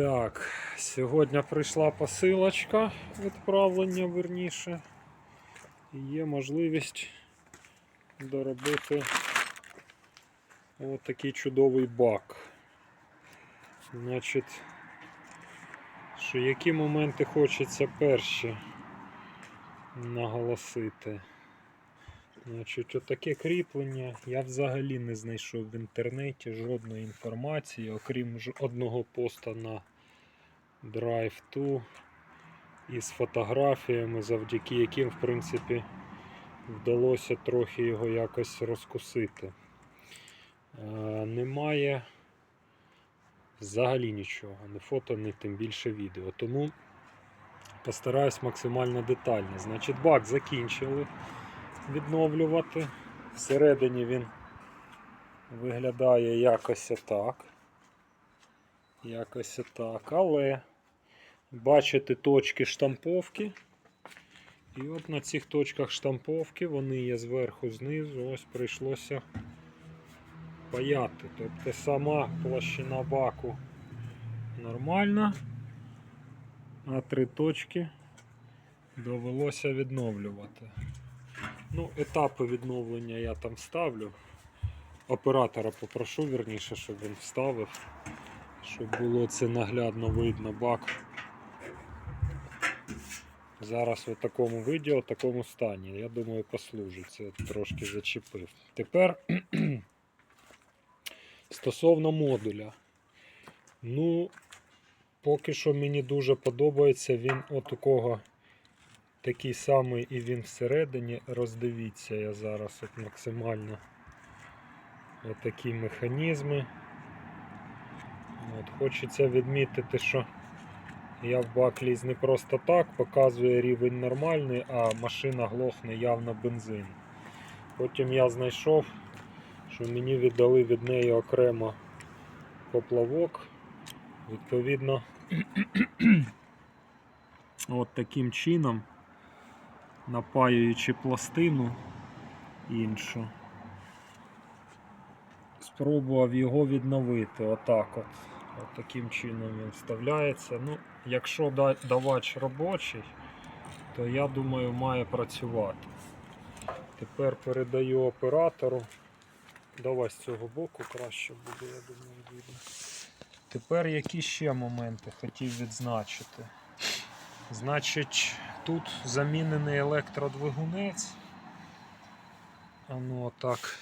Так, сьогодні прийшла посилочка відправлення верніше. І є можливість доробити отакий чудовий бак. Значить, що які моменти хочеться перші наголосити. Значить, отаке кріплення я взагалі не знайшов в інтернеті жодної інформації, окрім одного поста на Drive2 із фотографіями, завдяки яким, в принципі, вдалося трохи його якось розкусити. Е, немає взагалі нічого, ні фото, ні тим більше відео. Тому постараюсь максимально детально. Значить, бак закінчили відновлювати. Всередині він виглядає якось отак. Якось отак. Але бачите точки штамповки. І от на цих точках штамповки вони є зверху, знизу, ось прийшлося паяти. Тобто сама площина баку нормальна, а три точки довелося відновлювати. Ну, етапи відновлення я там ставлю. Оператора попрошу вірніше, щоб він вставив, щоб було це наглядно видно бак. Зараз в такому виді, в такому стані. Я думаю, послужить. Це трошки зачепив. Тепер стосовно модуля. Ну, поки що мені дуже подобається він от у кого такий самий і він всередині. Роздивіться я зараз от максимально отакі механізми. От, Хочеться відмітити, що я в бак ліз не просто так, показує рівень нормальний, а машина глохне явно бензин. Потім я знайшов, що мені віддали від неї окремо поплавок. Відповідно, от таким чином, напаюючи пластину іншу, спробував його відновити. Отак от. От таким чином він вставляється. Ну, якщо давач робочий, то я думаю має працювати. Тепер передаю оператору. Давай з цього боку краще буде, я думаю, видно. Тепер які ще моменти хотів відзначити. Значить, тут замінений електродвигунець. А ну отак.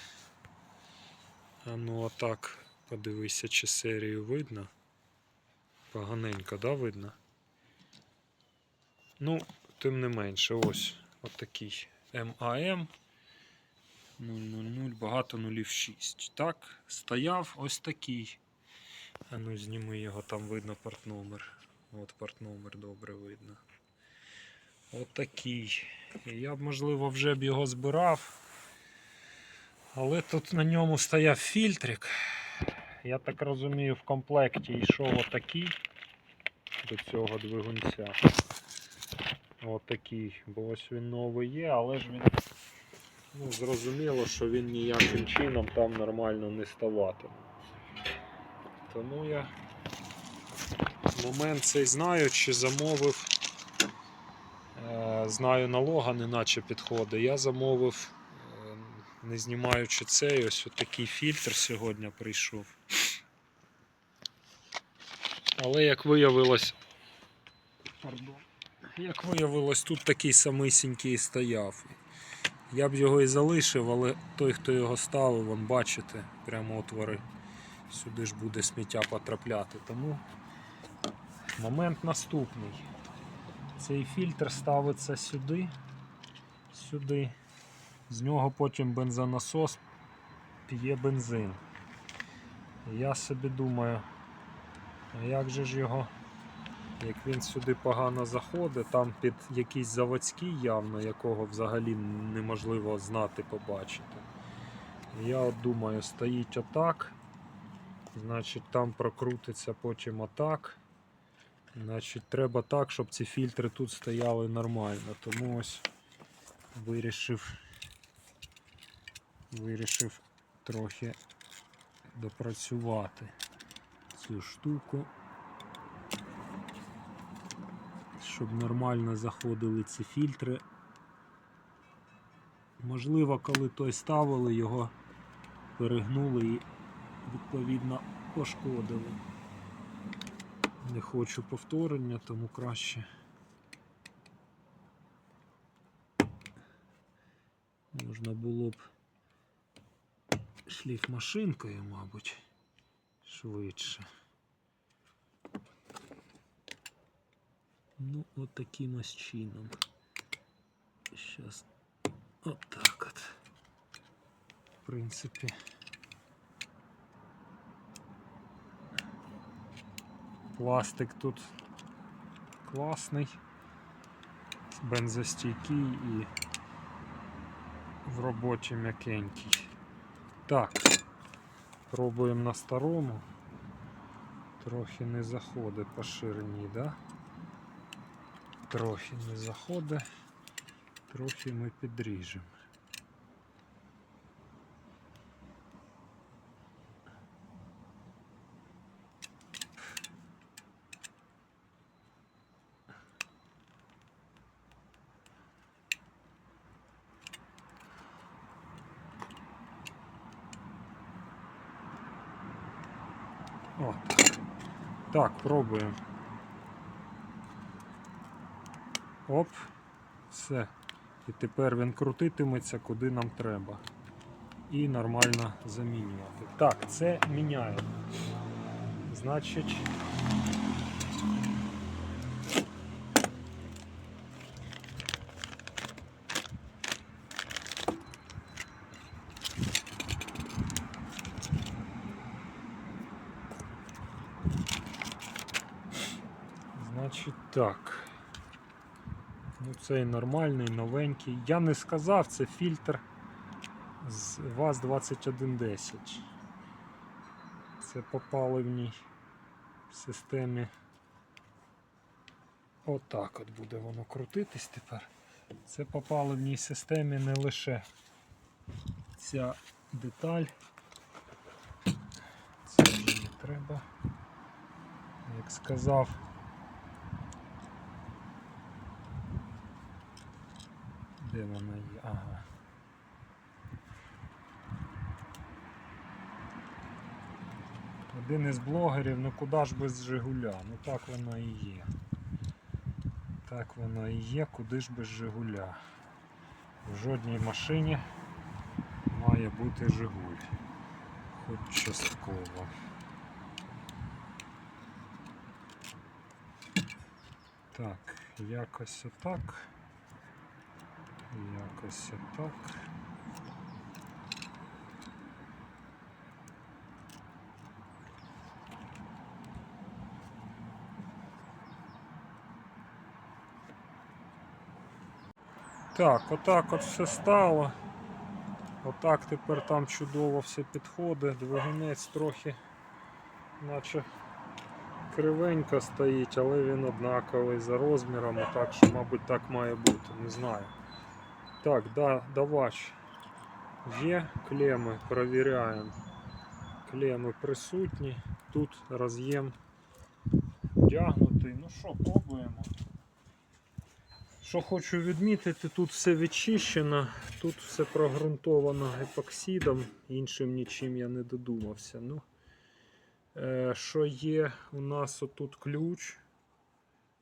А ну отак. Подивися, чи серію видно. Поганенько, да, видно? Ну, тим не менше, ось отакий МАМ 000, багато нулів 6. Так, стояв ось такий. А ну зніми його, там видно партномер. От партномер добре видно. Отакий. І я б, можливо, вже б його збирав. Але тут на ньому стояв фільтрик. Я так розумію, в комплекті йшов отакий до цього двигунця. Отакий. Бо ось він новий є, але ж він ну, зрозуміло, що він ніяким чином там нормально не ставатиме. Тому я момент цей знаю, чи замовив. Е, знаю налога, неначе підходить. Я замовив, е, не знімаючи цей, ось такий фільтр сьогодні прийшов. Але як виявилось, як виявилось, тут такий самисінький стояв. Я б його і залишив, але той, хто його ставив, вон бачите, прямо отвори. Сюди ж буде сміття потрапляти. Тому момент наступний. Цей фільтр ставиться сюди, сюди. З нього потім бензонасос п'є бензин. Я собі думаю, а як же ж його, як він сюди погано заходить, там під якийсь заводський явно, якого взагалі неможливо знати, побачити. Я от думаю, стоїть отак, значить там прокрутиться потім отак. Значить, треба так, щоб ці фільтри тут стояли нормально. Тому ось вирішив, вирішив трохи допрацювати цю штуку. щоб нормально заходили ці фільтри. Можливо, коли той ставили, його перегнули і відповідно пошкодили. Не хочу повторення, тому краще. Можна було б шліф машинкою, мабуть, швидше. Ну, от таким ось чином. Зараз отак от. В принципі. Пластик тут класний, бензостійкий і в роботі м'якенький. Так, пробуємо на старому. Трохи не заходить по ширині, да? Трохи не заходить, трохи ми підріжемо. О, так. Пробуємо. Оп, все. І тепер він крутитиметься куди нам треба. І нормально замінювати. Так, це міняємо. Значить. Значить так. Ну, цей нормальний, новенький. Я не сказав, це фільтр з ВАЗ-2110. Це по паливній системі. Отак от буде воно крутитись тепер. Це по паливній системі не лише ця деталь. Це не треба. Як сказав. Де вона є? Ага. Один із блогерів, ну куди ж без Жигуля? Ну так воно і є. Так воно і є, куди ж без Жигуля. В жодній машині має бути Жигуль. Хоч частково. Так, якось отак. Якось отак. Так, отак от все стало. Отак тепер там чудово все підходить. Двигунець трохи наче кривенько стоїть, але він однаковий за розмірами, так що, мабуть, так має бути, не знаю. Так, да, давач. Є клеми, перевіряємо. Клеми присутні. Тут роз'єм вдягнутий. Ну що, пробуємо. Що хочу відмітити, тут все відчищено, тут все прогрунтовано епоксидом, іншим нічим я не додумався. Ну, е, що є у нас отут ключ.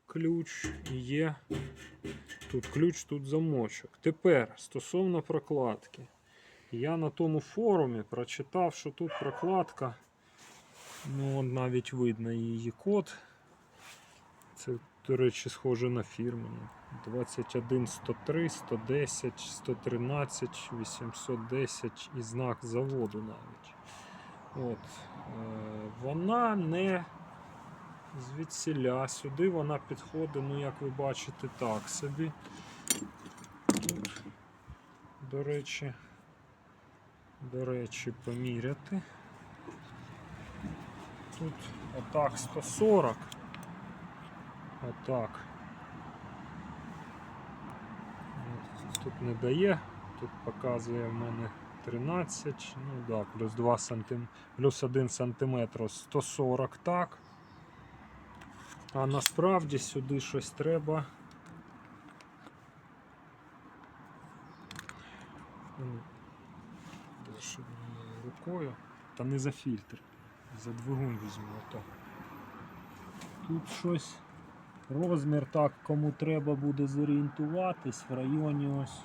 Ключ є Тут ключ, тут замочок. Тепер стосовно прокладки. Я на тому форумі прочитав, що тут прокладка. Ну, навіть видно її код. Це, до речі, схоже на фірмену. 21 103, 110, 113, 810 і знак заводу навіть. От. Е, вона не звідсіля. Сюди вона підходить, ну як ви бачите, так собі. Тут, до речі, до речі, поміряти. Тут отак 140. Отак. Тут не дає, тут показує в мене 13, ну да, плюс 2 см, плюс 1 см 140 так. А насправді сюди щось треба. Рукою? Та не за фільтр. За двигун візьму ото. Тут щось. Розмір так, кому треба буде зорієнтуватись в районі ось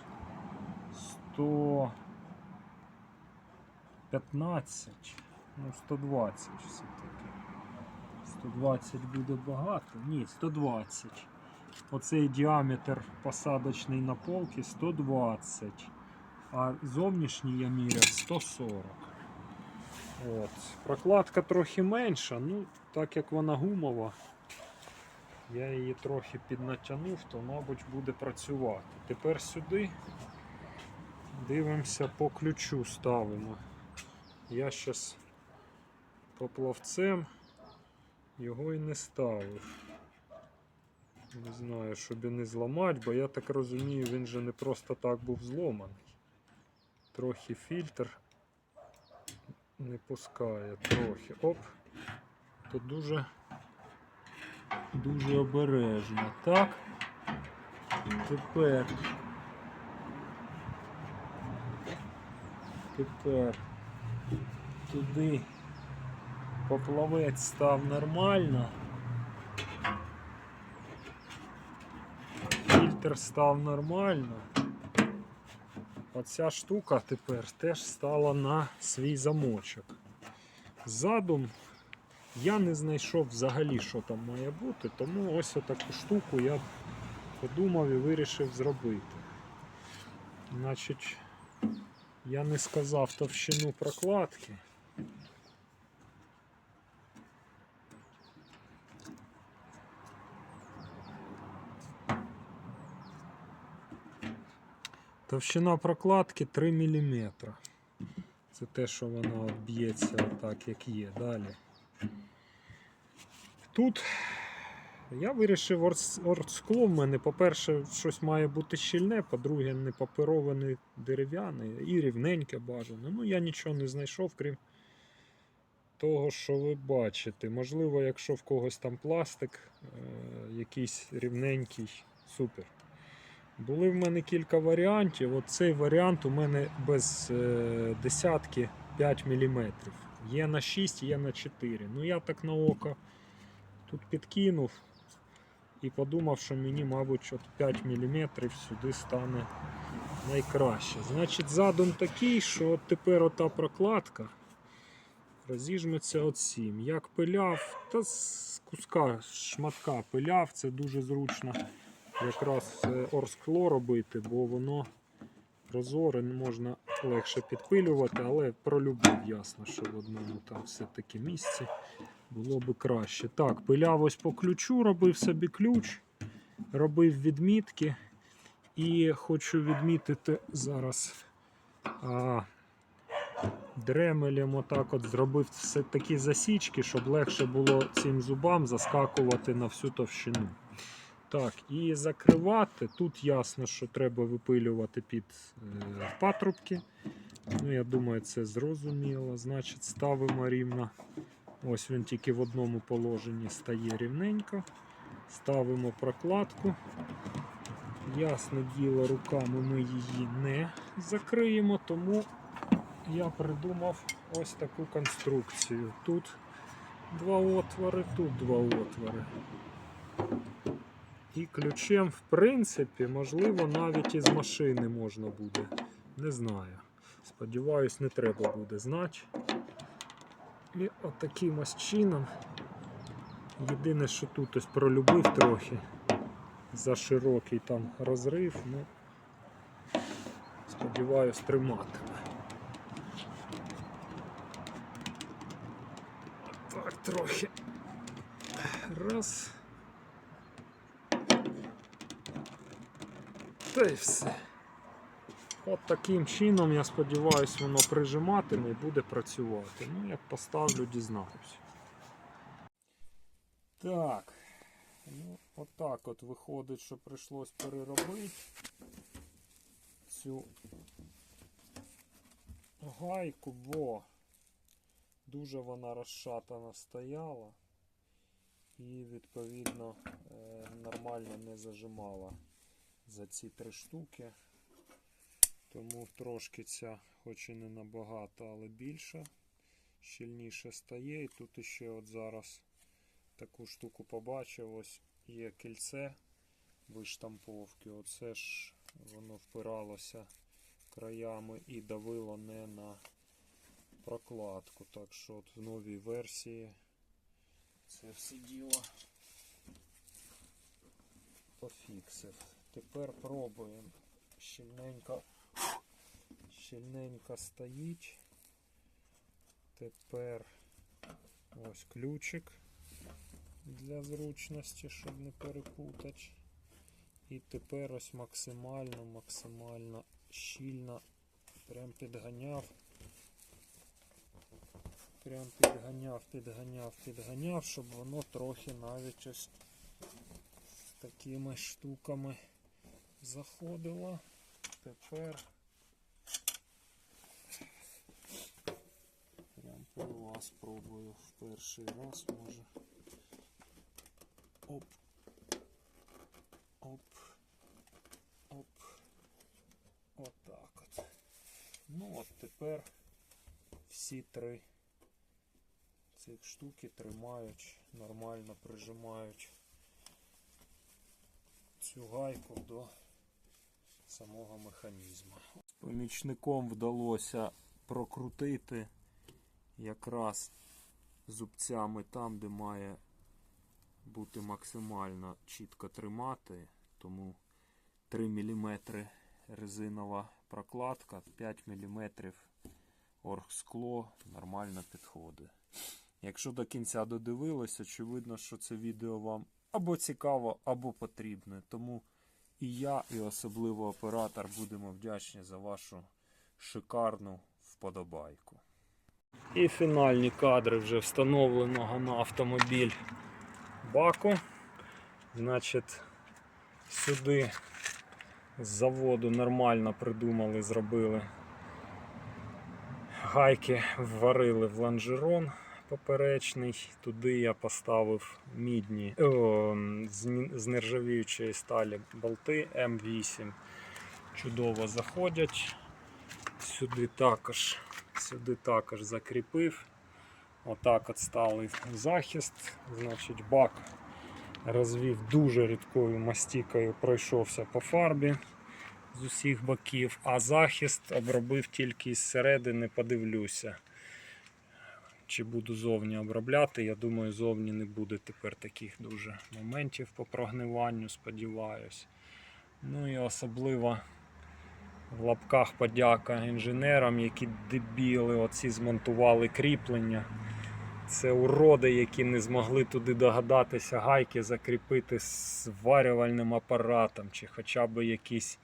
115, ну 120 все-таки. 120 буде багато? Ні, 120. Оцей діаметр посадочний на полки 120. А зовнішній я міряв 140. От. Прокладка трохи менша, ну, так як вона гумова, я її трохи піднатягнув, то, мабуть, буде працювати. Тепер сюди дивимося по ключу ставимо. Я зараз поплавцем його і не ставив. Не знаю, щоб і не зламати, бо я так розумію, він же не просто так був зломаний. Трохи фільтр не пускає, трохи. Оп. То дуже дуже обережно. Так. Тепер. Тепер туди поплавець став нормально. Фільтр став нормально. Оця штука тепер теж стала на свій замочок. Задум я не знайшов взагалі, що там має бути, тому ось таку штуку я подумав і вирішив зробити. Значить, я не сказав товщину прокладки. Товщина прокладки 3 мм. Це те, що вона б'ється так, як є. Далі. Тут я вирішив оргскло в мене, по-перше, щось має бути щільне, по-друге, не папероване дерев'яне і рівненьке бажано. Ну, я нічого не знайшов, крім того, що ви бачите. Можливо, якщо в когось там пластик, е- якийсь рівненький, супер. Були в мене кілька варіантів. Цей варіант у мене без е, десятки 5 мм. Є на 6, є на 4. Ну я так на око тут підкинув і подумав, що мені, мабуть, от 5 мм сюди стане найкраще. Значить, задум такий, що от тепер ота прокладка розіжметься от 7. Як пиляв, та з куска шматка пиляв, це дуже зручно якраз е, орскло робити, бо воно прозоре, можна легше підпилювати, але пролюбив ясно, що в одному там все-таки місці було би краще. Так, пиляв ось по ключу, робив собі ключ, робив відмітки. І хочу відмітити зараз а, дремелем отак от зробив все такі засічки, щоб легше було цим зубам заскакувати на всю товщину. Так, і закривати. Тут ясно, що треба випилювати під е, патрубки. Ну, я думаю, це зрозуміло. Значить, ставимо рівно. Ось він тільки в одному положенні стає рівненько. Ставимо прокладку. Ясне діло, руками ми її не закриємо, тому я придумав ось таку конструкцію. Тут два отвори, тут два отвори. І ключем, в принципі, можливо, навіть із машини можна буде. Не знаю. Сподіваюсь, не треба буде знати. І отаким ось чином. Єдине, що тут ось пролюбив трохи за широкий там розрив, ну сподіваюсь, триматиме. Так, трохи. Раз. Та й все. От таким чином, я сподіваюся, воно прижиматиме і буде працювати. Ну, як поставлю, дізнаюсь. Так. Ну, отак от виходить, що прийшлось переробити цю гайку, бо дуже вона розшатана стояла. і відповідно е, нормально не зажимала за ці три штуки. Тому трошки ця, хоч і не набагато, але більше, щільніше стає. І тут ще от зараз таку штуку побачив. Ось є кільце виштамповки. Оце ж воно впиралося краями і давило не на прокладку. Так що от в новій версії це все діло пофіксив. Тепер пробуємо. Щільненько, щільненько стоїть. Тепер ось ключик для зручності, щоб не перепутати. І тепер ось максимально, максимально щільно прям підганяв. Прям підганяв, підганяв, підганяв, щоб воно трохи навіть ось такими штуками заходило. Тепер прям пила спробую в перший раз може. Оп. Оп. Оп. Отак от. Ну от тепер всі три цих штуки тримають, нормально прижимають цю гайку до самого механізму. З помічником вдалося прокрутити якраз зубцями там, де має бути максимально чітко тримати, тому 3 мм резинова прокладка, 5 мм оргскло нормально підходить. Якщо до кінця додивились, очевидно, що це відео вам або цікаво, або потрібне. Тому і я, і особливо оператор будемо вдячні за вашу шикарну вподобайку. І фінальні кадри вже встановленого на автомобіль баку. Значить, сюди з заводу нормально придумали, зробили. Гайки вварили в лонжерон поперечний. Туди я поставив мідні о, з нержавіючої сталі болти М8. Чудово заходять. Сюди також, сюди також закріпив. Отак от захист. Значить, бак розвів дуже рідкою мастікою, пройшовся по фарбі з усіх боків, а захист обробив тільки з середини, подивлюся. Чи буду зовні обробляти. Я думаю, зовні не буде тепер таких дуже моментів по прогниванню, сподіваюсь. Ну і особливо в лапках подяка інженерам, які дебіли оці змонтували кріплення. Це уроди, які не змогли туди догадатися гайки закріпити зварювальним апаратом, чи хоча б якісь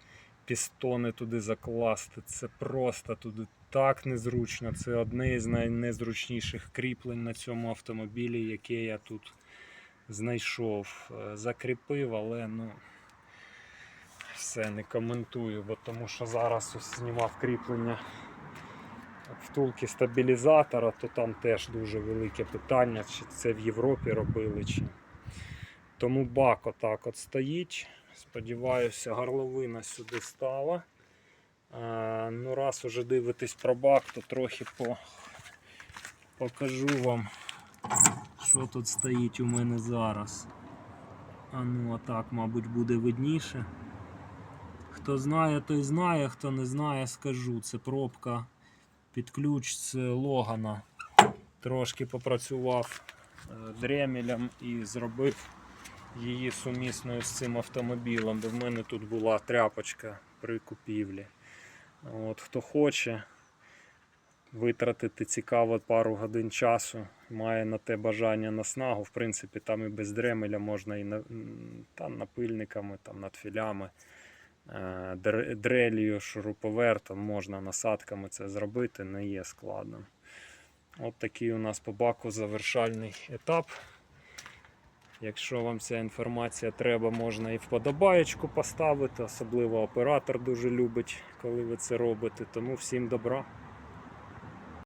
пістони туди закласти. Це просто туди так незручно. Це одне з найнезручніших кріплень на цьому автомобілі, яке я тут знайшов. Е, Закріпив, але ну. Все не коментую, бо тому що зараз знімав кріплення втулки стабілізатора, то там теж дуже велике питання, чи це в Європі робили. Чи... Тому бак отак от стоїть. Сподіваюся, горловина сюди стала. А, ну, раз уже дивитесь про бак, то трохи по... покажу вам, що тут стоїть у мене зараз. А ну, отак, мабуть, буде видніше. Хто знає, той знає, хто не знає, скажу. Це пробка під ключ з Логана. Трошки попрацював е, дремелем і зробив її сумісною з цим автомобілем, бо в мене тут була тряпочка при купівлі. От, Хто хоче витратити цікаво пару годин часу, має на те бажання наснагу, в принципі, там і без дремеля можна і на, там напильниками, там над філями. Е, дрелью, шуруповертом можна насадками це зробити, не є складним. От такий у нас по баку завершальний етап. Якщо вам ця інформація треба, можна і вподобаєчку поставити, особливо оператор дуже любить, коли ви це робите. Тому всім добра.